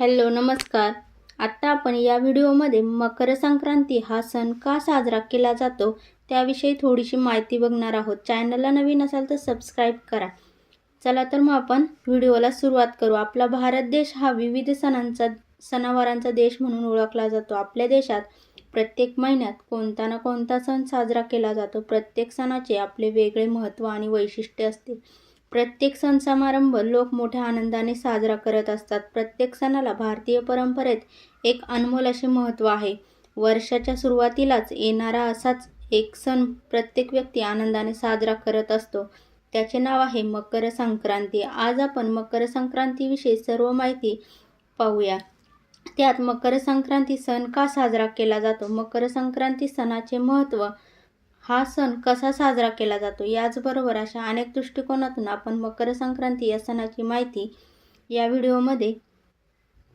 Hello नमस्कार. आत्ता आपण या व्हिडिओमध्ये मकर संक्रांती हा सण का साजरा केला जातो त्याविषयी थोडीशी माहिती बघणार आहोत. चॅनलला नवीन असाल तर सबस्क्राईब करा. चला तर मग आपण व्हिडिओला सुरुवात करू. आपला भारत देश हा विविध सणांचा सणावारांचा देश म्हणून ओळखला जातो. आपल्या देशात प्रत्येक महिन्यात कोणता ना कोणता सण साजरा केला जातो. प्रत्येक सणाचे आपले वेगळे महत्त्व आणि वैशिष्ट्य असते. प्रत्येक सण समारंभ लोक मोठ्या आनंदाने साजरा करत असतात. प्रत्येक सणाला भारतीय परंपरेत एक अनमोल असे महत्त्व आहे. वर्षाच्या सुरुवातीलाच येणारा असाच एक सण प्रत्येक व्यक्ती आनंदाने साजरा करत असतो. त्याचे नाव आहे मकर संक्रांती. आज आपण मकर संक्रांतीविषयी सर्व माहिती पाहूया. त्यात मकर संक्रांती सण का साजरा केला जातो? मकर संक्रांती सणाचे महत्त्व हा सण कसा साजरा केला जातो याचबरोबर अशा अनेक दृष्टिकोनातून आपण मकर संक्रांती या सणाची माहिती या व्हिडिओमध्ये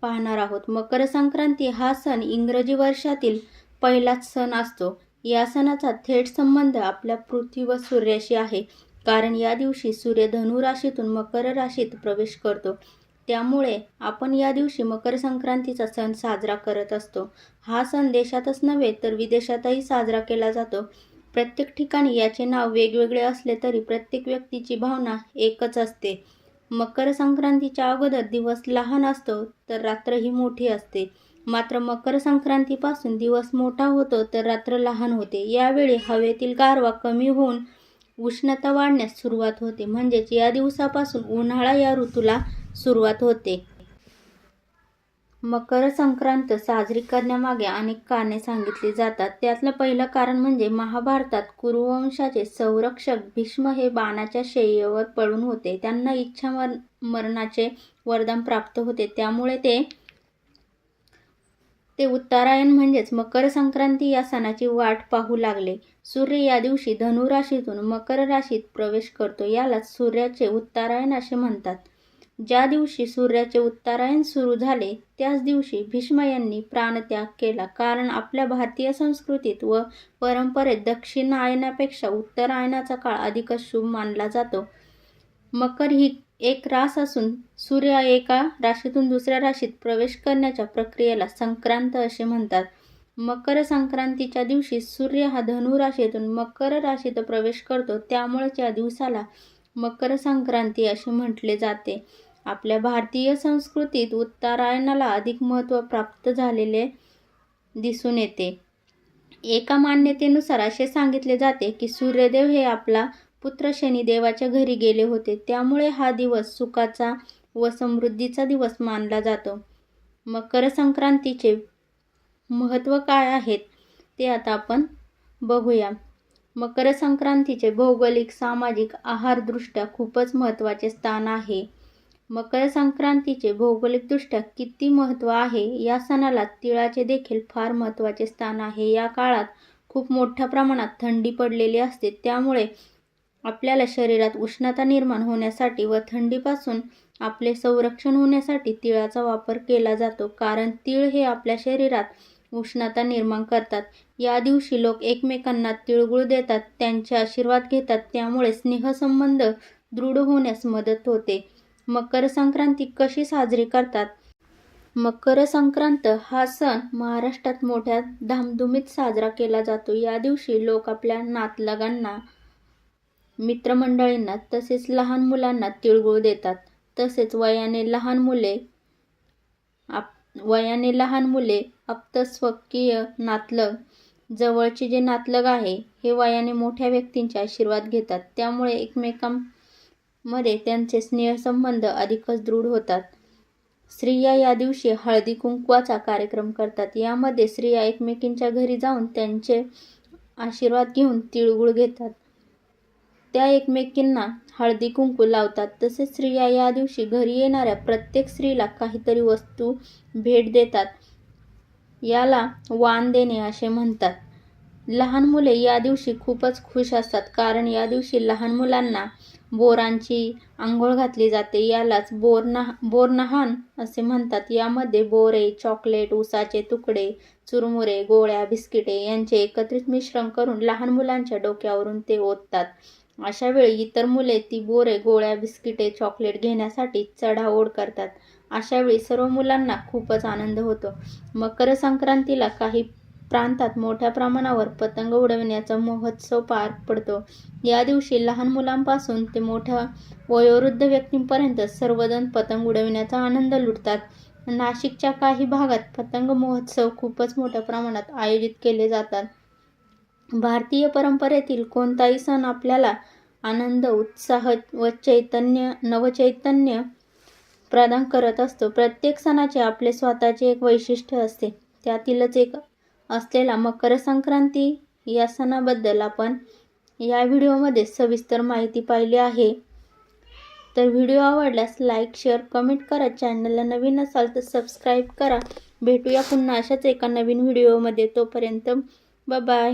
पाहणार आहोत. मकर संक्रांती हा सण इंग्रजी वर्षातील पहिलाच सण असतो. या सणाचा थेट संबंध आपल्या पृथ्वी व सूर्याशी आहे. कारण या दिवशी सूर्य धनु राशीतून मकर राशीत प्रवेश करतो. त्यामुळे आपण या दिवशी मकर संक्रांतीचा सण साजरा करत असतो. हा सण देशातच नव्हे तर विदेशातही साजरा केला जातो. प्रत्येक ठिकाणी याचे नाव वेगवेगळे असले तरी प्रत्येक व्यक्तीची भावना एकच असते. मकर संक्रांतीच्या अगोदर दिवस लहान असतो तर रात्र ही मोठी असते. मात्र मकर संक्रांतीपासून दिवस मोठा होतो तर रात्र लहान होते. यावेळी हवेतील गारवा कमी होऊन उष्णता वाढण्यास सुरुवात होते. म्हणजेच या दिवसापासून उन्हाळा या ऋतूला सुरुवात होते. मकर संक्रांत साजरी करण्यामागे अनेक कारणे सांगितली जातात. त्यातलं पहिलं कारण म्हणजे महाभारतात कुरुवंशाचे संरक्षक भीष्म हे बाणाच्या शय्येवर पडून होते. त्यांना इच्छा मर मरणाचे वरदान प्राप्त होते. त्यामुळे ते ते उत्तरायण म्हणजेच मकर संक्रांती या सणाची वाट पाहू लागले. सूर्य या दिवशी धनुराशीतून मकर राशीत प्रवेश करतो. यालाच सूर्याचे उत्तरायण असे म्हणतात. ज्या दिवशी सूर्याचे उत्तरायण सुरू झाले त्याच दिवशी भीष्म यांनी प्राणत्याग केला. कारण आपल्या भारतीय संस्कृतीत व परंपरेत दक्षिणायनापेक्षा उत्तरायणाचा काळ अधिकच शुभ मानला जातो. मकर ही एक रास असून सूर्य एका राशीतून दुसऱ्या राशीत प्रवेश करण्याच्या प्रक्रियेला संक्रांत असे म्हणतात. मकर संक्रांतीच्या दिवशी सूर्य हा धनु राशीतून मकर राशीत प्रवेश करतो. त्यामुळेच या दिवसाला मकर संक्रांती असे म्हटले जाते. आपल्या भारतीय संस्कृतीत उत्तरायणाला अधिक महत्त्व प्राप्त झालेले दिसून येते. एका मान्यतेनुसार असे सांगितले जाते की सूर्यदेव हे आपला पुत्र शनिदेवाच्या घरी गेले होते. त्यामुळे हा दिवस सुखाचा व समृद्धीचा दिवस मानला जातो. मकर संक्रांतीचे महत्त्व काय आहेत ते आता आपण बघूया. मकर संक्रांतीचे भौगोलिक सामाजिक आहारदृष्ट्या खूपच महत्त्वाचे स्थान आहे. मकर संक्रांतीचे भौगोलिकदृष्ट्या किती महत्त्व आहे या सणाला तिळाचे देखील फार महत्त्वाचे स्थान आहे. या काळात खूप मोठ्या प्रमाणात थंडी पडलेली असते. त्यामुळे आपल्याला शरीरात उष्णता निर्माण होण्यासाठी व थंडीपासून आपले संरक्षण होण्यासाठी तिळाचा वापर केला जातो. कारण तिळ हे आपल्या शरीरात उष्णता निर्माण करतात. या दिवशी लोक एकमेकांना तिळगुळ देतात त्यांचे आशीर्वाद घेतात. त्यामुळे स्नेहसंबंध दृढ होण्यास मदत होते. मकर संक्रांती कशी साजरी करतात? मकर संक्रांत हा सण महाराष्ट्रात मोठ्या धामधुमीत साजरा केला जातो. या दिवशी लोक आपल्या नातलगांना मित्रमंडळींना तसेच लहान मुलांना तिळगुळ देतात. तसेच वयाने लहान मुले आप वयाने लहान मुले अप्तस्वकीय नातलग जवळचे जे नातलग आहे हे वयाने मोठ्या व्यक्तींचे आशीर्वाद घेतात. त्यामुळे एकमेकां मध्ये त्यांचे स्नेहसंबंध अधिकच दृढ होतात. स्त्रिया या दिवशी हळदी कुंकवाचा कार्यक्रम करतात. यामध्ये स्त्रिया एकमेकींच्या घरी जाऊन त्यांचे आशीर्वाद घेऊन तिळगुळ घेतात. त्या एकमेकींना हळदी कुंकू लावतात. तसेच स्त्रिया या दिवशी घरी येणाऱ्या प्रत्येक स्त्रीला काहीतरी वस्तू भेट देतात. याला वाण देणे असे म्हणतात. लहान मुले या दिवशी खूपच खुश असतात. कारण या दिवशी लहान मुलांना बोरांची आंघोळ घातली जाते. यालाच बोरनहा बोरनहान असे म्हणतात. यामध्ये बोरे चॉकलेट उसाचे तुकडे चुरमुरे गोळ्या बिस्किटे यांचे एकत्रित मिश्रण करून लहान मुलांच्या डोक्यावरून ते ओततात. अशा वेळी इतर मुले ती बोरे गोळ्या बिस्किटे चॉकलेट घेण्यासाठी चढाओढ करतात. अशावेळी सर्व मुलांना खूपच आनंद होतो. मकर संक्रांतीला काही प्रांतात मोठ्या प्रमाणावर पतंग उडविण्याचा महोत्सव पार पडतो. या दिवशी लहान मुलांपासून ते मोठ्या वयोवृद्ध व्यक्तींपर्यंत सर्वजण पतंग उडविण्याचा आनंद लुटतात. नाशिकच्या काही भागात पतंग महोत्सव खूपच मोठ्या प्रमाणात आयोजित केले जातात. भारतीय परंपरेतील कोणताही सण आपल्याला आनंद उत्साह व चैतन्य नवचैतन्य प्रदान करत असतो. प्रत्येक सणाचे आपले स्वतःचे एक वैशिष्ट्य असते. त्यातीलच एक असलेला मकर संक्रांती या सणाबद्दल आपण या व्हिडिओमध्ये सविस्तर माहिती पाहिली आहे. तर व्हिडिओ आवडल्यास लाईक शेअर कमेंट करा. चॅनलला नवीन असाल तर सबस्क्राईब करा. भेटूया पुन्हा अशाच एका नवीन व्हिडिओमध्ये. तोपर्यंत बाय